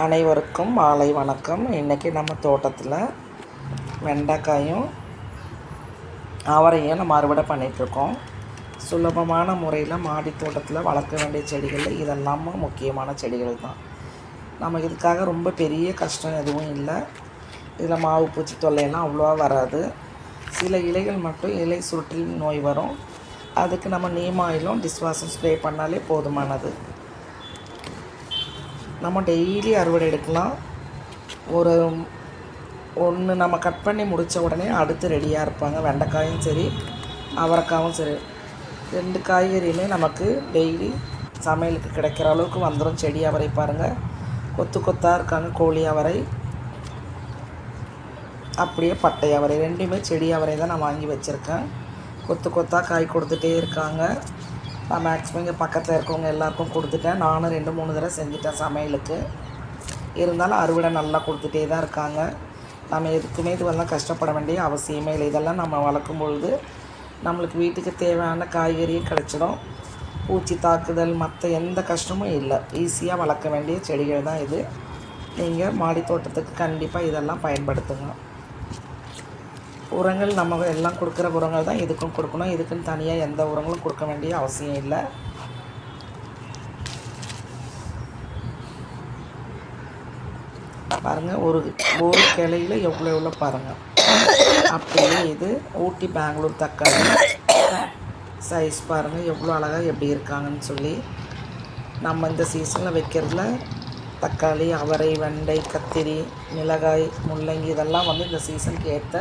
அனைவருக்கும் மாலை வணக்கம். இன்றைக்கி நம்ம தோட்டத்தில் வெண்டைக்காயும் அவரையும் நம்ம அறுவடை பண்ணிகிட்ருக்கோம் சுலபமான முறையில் மாடி தோட்டத்தில் வளர்க்க வேண்டிய செடிகள் இதெல்லாமும் முக்கியமான செடிகள் தான். நம்ம இதுக்காக ரொம்ப பெரிய கஷ்டம் எதுவும் இல்லை. இதில் மாவு பூச்சி தொல்லையெல்லாம் அவ்வளோவா வராது. சில இலைகள் மட்டும் இலை சுருட்டில் நோய் வரும். அதுக்கு நம்ம நீம் ஆயிலும் டிஸ்வாஷம் ஸ்ப்ரே பண்ணாலே போதுமானது. நம்ம டெய்லி அறுவடை எடுக்கலாம். ஒரு ஒன்று நம்ம கட் பண்ணி முடித்த உடனே அடுத்து ரெடியாக இருப்பாங்க. வெண்டைக்காயும் சரி அவரைக்காயும் சரி. ரெண்டு காய்கறியுமே நமக்கு டெய்லி சமையலுக்கு கிடைக்கிற அளவுக்கு வந்துடும் செடி அவரை பாருங்கள் கொத்து கொத்தாக இருக்காங்க. கோழி அவரை. அப்படியே பட்டை அவரை. ரெண்டுமே செடி அவரை தான் நான் வாங்கி வச்சுருக்கேன். கொத்து கொத்தாக காய் கொடுத்துட்டே இருக்காங்க. நான் மேக்ஸிமம் இங்கே பக்கத்தில் இருக்கவங்க எல்லாருக்கும் கொடுத்துட்டேன். நானும் ரெண்டு மூணு தடவை செஞ்சுட்டேன் சமையலுக்கு. இருந்தாலும் அறுவடை நல்லா கொடுத்துட்டே தான் இருக்காங்க. நம்ம எதுக்குமே இதுவெல்லாம் கஷ்டப்பட வேண்டிய அவசியமே இல்லை. இதெல்லாம் நம்ம வளர்க்கும் பொழுது நம்மளுக்கு வீட்டுக்கு தேவையான காய்கறியும் கிடச்சிடும். பூச்சி தாக்குதல் மற்ற எந்த கஷ்டமும் இல்லை. ஈஸியாக வளர்க்க வேண்டிய செடிகள் தான் இது. நீங்கள் மாடி தோட்டத்துக்கு கண்டிப்பாக இதெல்லாம் பயன்படுத்துங்க. உரங்கள் நம்ம எல்லாம் கொடுக்குற உரங்கள் தான் இதுக்கும் கொடுக்கணும். இதுக்குன்னு தனியாக எந்த உரங்களும் கொடுக்க வேண்டிய அவசியம் இல்லை. பாருங்கள் ஒரு ஒரு கிளையில் எவ்வளோ எவ்வளோ பாருங்கள் அப்படியே இது ஊட்டி பெங்களூர் தக்காளி சைஸ் பாருங்கள் எவ்வளோ அழகாக எப்படி இருக்காங்கன்னு சொல்லி. நம்ம இந்த சீசனில் வைக்கிறதுல தக்காளி அவரை வெண்டை கத்திரி மிளகாய் முள்ளங்கி இதெல்லாம் வந்து இந்த சீசனுக்கு ஏற்ற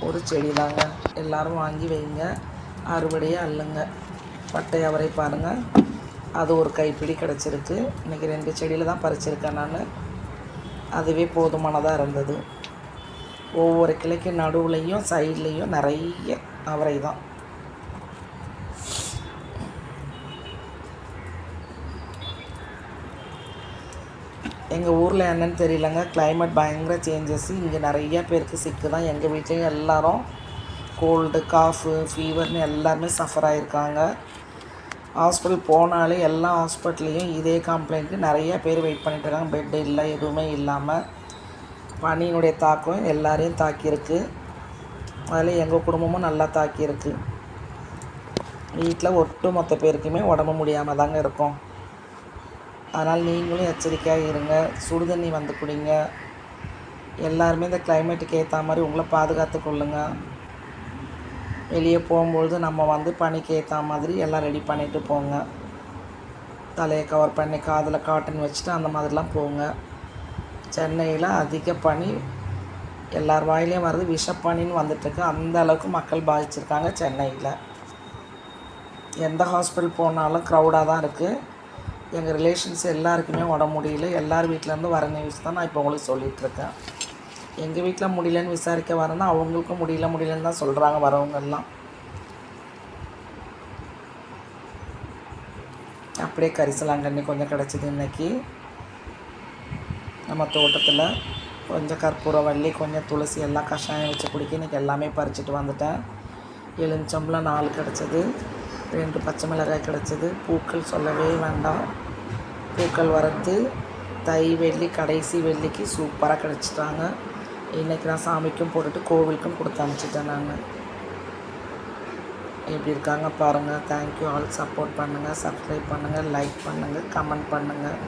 ஒரு செடி தாங்க. எல்லோரும் வாங்கி வைங்க. அறுவடையாக அல்லுங்க பட்டை அவரை பாருங்கள் அது ஒரு கைப்பிடி கிடச்சிருக்கு. இன்றைக்கி ரெண்டு செடியில் தான் பறிச்சிருக்கேன் நான். அதுவே போதுமானதாக இருந்தது. ஒவ்வொரு கிளைக்கு நடுவுலையும் சைட்லேயும் நிறைய அவரை தான். எங்கள் ஊரில் என்னன்னு தெரியலங்க. கிளைமேட் பயங்கர சேஞ்சஸ் இங்கே நிறைய பேருக்கு சிக்கு தான். எங்கள் வீட்லேயும் எல்லாரும் கோல்டு காஃபு ஃபீவர்னு எல்லாருமே சஃபர் ஆகிருக்காங்க ஹாஸ்பிட்டல் போனாலே எல்லா ஹாஸ்பிட்டல்லையும் இதே கம்ப்ளைண்ட்டு நிறைய பேர் வெயிட் பண்ணிட்டு இருக்காங்க. பெட்டு இல்லை எதுவுமே இல்லாமல் பனியினுடைய தாக்கம் எல்லாரையும் தாக்கியிருக்கு. அதில் எங்கள் குடும்பமும் நல்லா தாக்கியிருக்கு. வீட்டில் ஒட்டு மொத்த பேருக்குமே உடம்பு முடியாமல் தாங்க இருக்கும். அதனால் நீங்களும் எச்சரிக்கையாக இருங்க. சுடுதண்ணி வந்து குடிங்க. எல்லாருமே இந்த கிளைமேட்டுக்கு ஏற்ற மாதிரி உங்களை பாதுகாத்து கொள்ளுங்க. வெளியே போகும்பொழுது நம்ம வந்து பனிக்கு ஏற்ற மாதிரி எல்லாம் ரெடி பண்ணிவிட்டு போங்க. தலையை கவர் பண்ணி காதில் காட்டன் வச்சுட்டு அந்த மாதிரிலாம் போங்க. சென்னையில் அதிக பனி எல்லார் வாயிலையும் வருது. விஷப்பனின்னு வந்துட்டுருக்கு. அந்த அளவுக்கு மக்கள் பாதிச்சிருக்காங்க சென்னையில். எந்த ஹாஸ்பிட்டல் போனாலும் க்ரௌடாக தான் இருக்குது எங்கள் ரிலேஷன்ஸ் எல்லாருக்குமே உடம்பு முடியல. எல்லார் வீட்டிலேருந்து வர நியூஸ் தான் நான் இப்போ உங்களுக்கு சொல்லிகிட்ருக்கேன் எங்கள் வீட்டில் முடியலன்னு விசாரிக்க வரேன்னா அவங்களுக்கும் முடியல முடியலன்னு தான் சொல்கிறாங்க வரவங்கெல்லாம் அப்படியே கரிசலாங்கண்ணி கொஞ்சம் கிடச்சிது இன்றைக்கி நம்ம தோட்டத்தில் கொஞ்சம் கற்பூரவள்ளி கொஞ்சம் துளசி எல்லாம் கஷாயம் வச்சு குடிக்க இன்றைக்கி எல்லாமே பறிச்சுட்டு வந்துட்டேன். எலுமிச்சம்பளம் நாலு கிடச்சிது. ரெண்டு பச்சை மிளகாய் கிடச்சிது. பூக்கள் சொல்லவே வேண்டாம். பூக்கள் வரத்து தை வெள்ளி கடைசி வெள்ளிக்கு சூப்பராக கிடச்சிட்டாங்க. இன்றைக்கி நான் சாமிக்கும் போட்டுட்டு கோவிலுக்கும் கொடுத்து அனுப்பிச்சிட்டேன் நாங்கள் எப்படி இருக்காங்க பாருங்கள் தேங்க்யூ ஆல் சப்போர்ட் பண்ணுங்கள் சப்ஸ்கிரைப் பண்ணுங்கள் லைக் பண்ணுங்கள் கமெண்ட் பண்ணுங்கள்